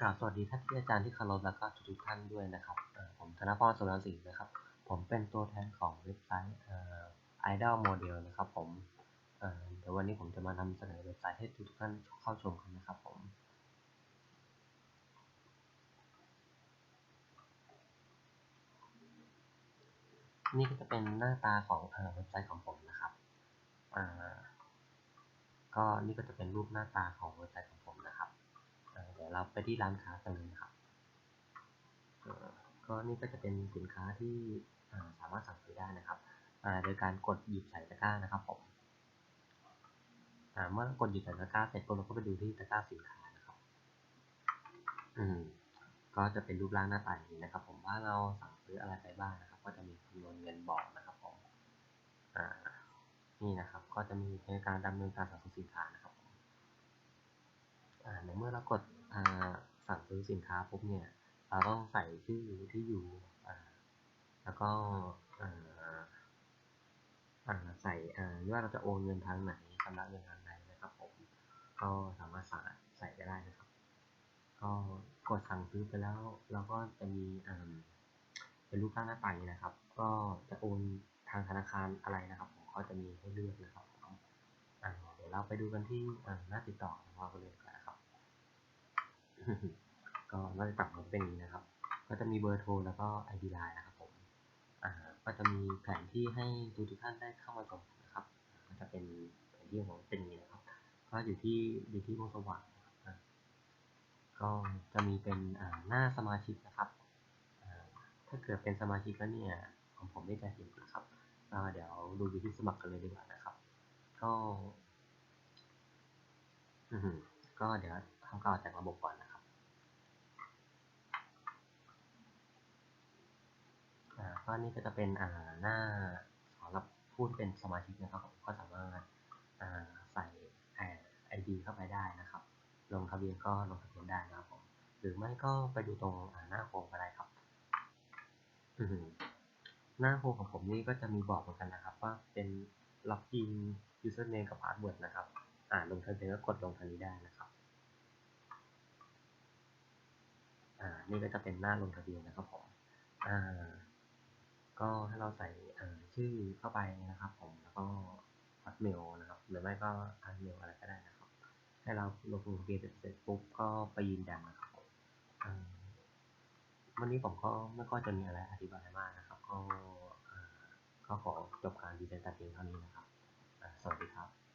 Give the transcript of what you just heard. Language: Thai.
กราบสวัสดีท่านที่อาจารย์ที่เคารพแล้วก็ทุกๆท่านด้วยนะครับผมธนพรสุรศรีนะครับ ผมเป็นตัวแทนของเว็บไซต์เอ่อ Idol Model นะครับผมเอ่อเดี๋ยววันนี้ผมจะมานำเสนอเว็บไซต์ให้ทุกท่านเข้าชมกันนะครับผมนี่ก็จะเป็นหน้าตาของเว็บไซต์ของผมนะครับ ก็นี่ก็จะเป็นรูปหน้าตาของเว็บไซต์ของผม เดี๋ยวเราไปที่ร้านค้ากันเลยนะครับก็นี่ก็จะเป็นสินค้าที่สามารถสั่งซื้อได้นะครับโดยการกดหยิบใส่ตะกร้านะครับผมเมื่อกดหยิบใส่ตะกร้าเสร็จปุ๊บเราก็ไปดูที่ตะกร้าสินค้านะครับอืมก็จะเป็นรูปร่างหน้าตาอย่างนี้นะครับ ผมว่าเราสั่งซื้ออะไรไปบ้างนะครับ ก็จะมีจำนวนเงินบอกนะครับผมอ่านี่นะครับ ก็จะมีในการดำเนินการสั่งซื้อสินค้านะครับ ในเมื่อเรากดสั่งซื้อสินค้าปุ๊บเนี่ยเราต้องใส่ชื่อที่อยู่แล้วก็ใส่ว่าเราจะโอนเงินทางไหนชำระเงินทางใดนะครับผมก็สามารถใส่ใส่ไปได้นะครับ ก็กดสั่งซื้อไปแล้วเราก็จะมีเป็นรูปร่างหน้าตานี้นะครับ ก็จะโอนทางธนาคารอะไรนะครับผมก็จะมีให้เลือกนะครับเดี๋ยวเราไปดูกันที่หน้าติดต่อของเราเลยดี กว่านะครับก็หน้าติดมันเป็นนี้นะครับ ก็จะมีเบอร์โทรแล้วก็ ID Line นะครับผมอ่าก็จะมีแผนที่ให้ทุกทุกท่านได้เข้ามาชมนะครับ ก็จะเป็นแผนที่ของเป็นอย่างนี้นะครับ ก็อยู่ที่อยู่ที่วงสว่างก็จะมีเป็นอ่าหน้าสมาชิกนะครับ ถ้าเกิดเป็นสมาชิกแล้วเนี่ยของผมไม่จะเห็นนะครับเดี๋ยวดูวิธีสมัครกันเลยดีกว่านะครับ ก็ก็เดี๋ยวทำการออกจากระบบก่อนนะครับอ่าก็ นี่ก็จะเป็นอ่าหน้าสำหรับผู้ที่เป็นสมาชิกนะครับผมก็สามารถอ่าใส่ไอดีเข้าไปได้นะครับ ลงทะเบียนก็ลงทะเบียนได้นะครับผมหรือไม่ก็ไปดูตรงอ่าหน้าโฮมก็ได้ครับอือหือหน้าโฮมของผมนี่ก็จะมีบอกเหมือนกันนะครับ ว่าเป็นล็อกอิน username กับ password นะครับ อ่าลงทะเบียนก็กดลงทางนี้ได้นะครับอ่านี่ก็จะเป็นหน้าลงทะเบียนนะครับผมอ่า ก็ให้เราใส่ชื่อเข้าไปนะครับ ผมแล้วก็ฮอตเมลนะครับ หรือไม่ก็อันเมลอะไรก็ได้นะครับ ให้เราลงทะเบียนเสร็จปุ๊บก็ไปยืนยันนะครับวันนี้ผมก็ไม่ค่อยจะมีอะไรอธิบายมากนะครับ ก็ก็ขอจบการดีไซน์แต่เพียงเท่านี้นะครับ สวัสดีครับ